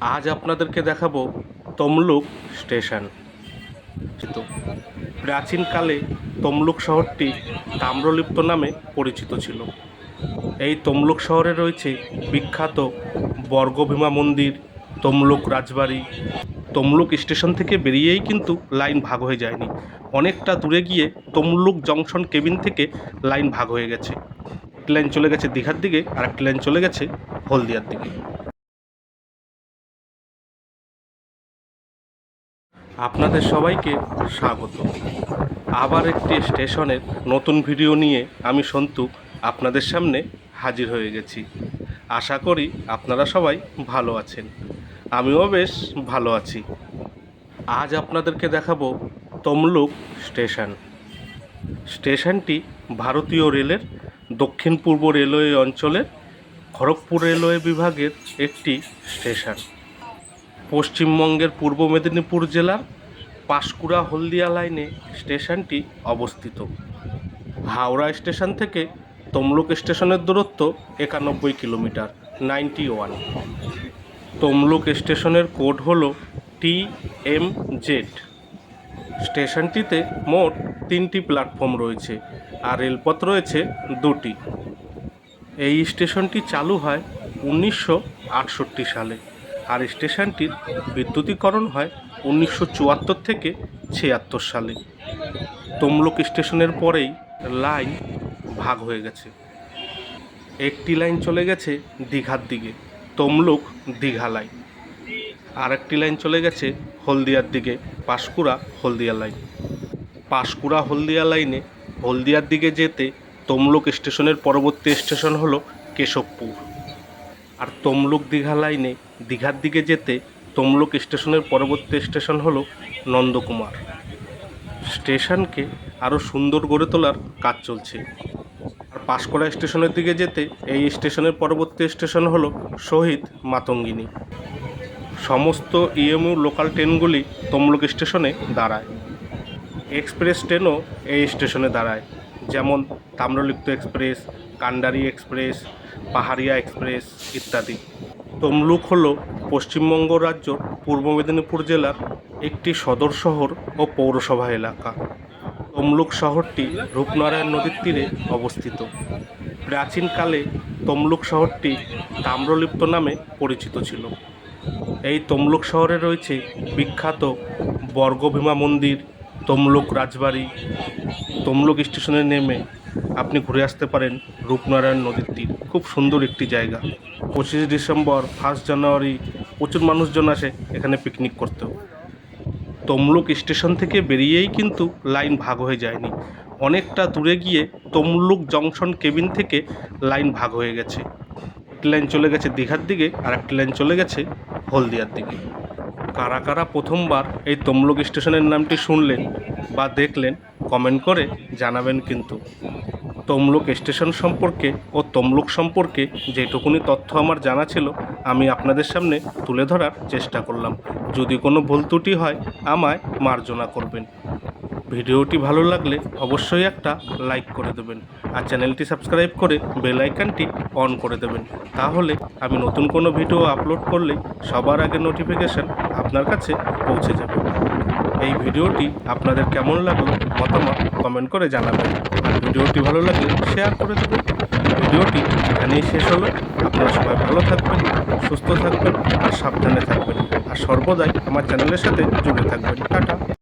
আজ আপনাদেরকে দেখাবো তমলুক স্টেশন। প্রাচীনকালে তমলুক শহরটি তাম্রলিপ্ত নামে পরিচিত ছিল। এই তমলুক শহরে রয়েছে বিখ্যাত বর্গভীমা মন্দির, তমলুক রাজবাড়ি। তমলুক স্টেশন থেকে বেরিয়েই কিন্তু লাইন ভাগ হয়ে যায়নি। অনেকটা দূরে গিয়ে তমলুক জংশন কেবিন থেকে লাইন ভাগ হয়ে গেছে। লাইন চলে গেছে দীঘার দিকে আর একটি লাইন চলে গেছে হলদিয়ার দিকে। আপনাদের সবাইকে স্বাগত। আবার একটি স্টেশনের নতুন ভিডিও নিয়ে আমি সন্তু আপনাদের সামনে হাজির হয়ে গেছি। আশা করি আপনারা সবাই ভালো আছেন। আমিও বেশ ভালো আছি। আজ আপনাদেরকে দেখাবো তমলুক স্টেশন। স্টেশনটি ভারতীয় রেলের দক্ষিণ পূর্ব রেলওয়ে অঞ্চলের খড়গপুর রেলওয়ে বিভাগের একটি স্টেশন। পশ্চিমবঙ্গের পূর্ব মেদিনীপুর জেলার পাঁশকুড়া হলদিয়া লাইনে স্টেশনটি অবস্থিত। হাওড়া স্টেশন থেকে তমলুক স্টেশনের দূরত্ব একানব্বই কিলোমিটার, নাইনটি ওয়ান। তমলুক স্টেশনের কোড হল টি এম জেড। স্টেশনটিতে মোট তিনটি প্ল্যাটফর্ম রয়েছে আর রেলপথ রয়েছে দুটি। এই স্টেশনটি চালু হয় উনিশশো আটষট্টি সালে। আর স্টেশনটির বিদ্যুতীকরণ হয় উনিশশো চুয়াত্তর থেকে ছিয়াত্তর সালে। তমলুক স্টেশনের পরেই লাইন ভাগ হয়ে গেছে। একটি লাইন চলে গেছে দীঘার দিকে, তমলুক দীঘা লাইন। আর একটি লাইন চলে গেছে হলদিয়ার দিকে, পাঁশকুড়া হলদিয়া লাইন। পাঁশকুড়া হলদিয়া লাইনে হলদিয়ার দিকে যেতে তমলুক স্টেশনের পরবর্তী স্টেশন হলো কেশবপুর। আর তমলুক দীঘা লাইনে দীঘার দিকে যেতে তমলুক স্টেশনের পরবর্তী স্টেশন হলো নন্দকুমার। স্টেশনকে আরও সুন্দর গড়ে তোলার কাজ চলছে। আর পাঁশকুড়া স্টেশনের দিকে যেতে এই স্টেশনের পরবর্তী স্টেশন হলো শহীদ মাতঙ্গিনী। সমস্ত ইএমইউ লোকাল ট্রেনগুলি তমলুক স্টেশনে দাঁড়ায়। এক্সপ্রেস ট্রেনও এই স্টেশনে দাঁড়ায়। যেমন Tamralipta express, Kandari express Paharia express ইত্যাদি। তমলুক হল পশ্চিমবঙ্গ রাজ্যর পূর্ব মেদিনীপুর জেলার একটি সদর শহর ও পৌরসভা এলাকা। তমলুক শহরটি রূপনারায়ণ নদীর তীরে অবস্থিত। প্রাচীনকালে তমলুক শহরটি তাম্রলিপ্ত নামে পরিচিত ছিল। এই তমলুক শহরে রয়েছে বিখ্যাত বর্গভীমা মন্দির, তমলুক রাজবাড়ি। তমলুক স্টেশনে নেমে আপনি ঘুরে আসতে পারেন রূপনারায়ণ নদীর তীর। খুব সুন্দর একটি জায়গা। পঁচিশে ডিসেম্বর ফার্স্ট জানুয়ারি প্রচুর মানুষজন আসে এখানে পিকনিক করতেও তমলুক স্টেশন থেকে বেরিয়েই কিন্তু লাইন ভাগ হয়ে যায়নি। অনেকটা দূরে গিয়ে তমলুক জংশন কেবিন থেকে লাইন ভাগ হয়ে গেছে। একটি লাইন চলে গেছে দীঘার দিকে, আর একটি লাইন চলে গেছে হলদিয়ার দিকে। কারা কারা প্রথমবার এই তমলুক স্টেশনের নামটি শুনলেন বা দেখলেন কমেন্ট করে জানাবেন কিন্তু। তমলুক স্টেশন সম্পর্কে ও তমলুক সম্পর্কে যেটুকুনি তথ্য আমার জানা ছিল, আমি আপনাদের সামনে তুলে ধরার চেষ্টা করলাম। যদি কোনো ভুল ত্রুটি হয়, আমায় মার্জনা করবেন। ভিডিওটি ভালো লাগলে অবশ্যই একটা লাইক করে দেবেন আর চ্যানেলটি সাবস্ক্রাইব করে বেল আইকনটি অন করে দেবেন। তাহলে আমি নতুন কোনো ভিডিও আপলোড করলে সবার আগে নোটিফিকেশান আপনার কাছে পৌঁছে যাবে। এই ভিডিওটি আপনাদের কেমন লাগল, মতামত কমেন্ট করে জানাবেন। ভিডিওটি ভালো লাগে শেয়ার করে দেবেন। ভিডিওটি এখানেই শেষ হলো। আপনারা সবাই ভালো থাকবেন, সুস্থ থাকবেন আর সাবধানে থাকবেন। আর সর্বদাই আমার চ্যানেলের সাথে জুড়ে থাকবেন। টাটা।